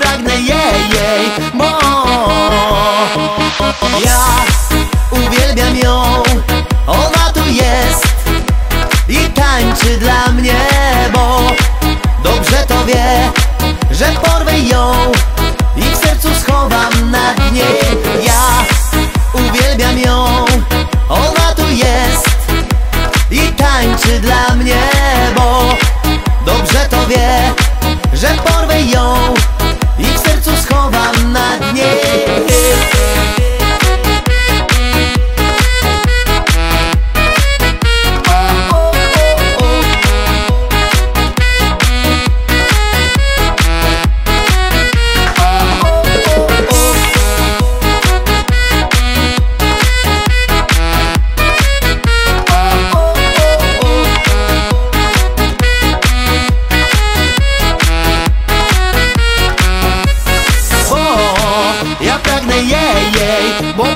pragnę jej, jej, bo ja uwielbiam ją, ona tu jest i tańczy dla mnie, bo dobrze to wie, że porwę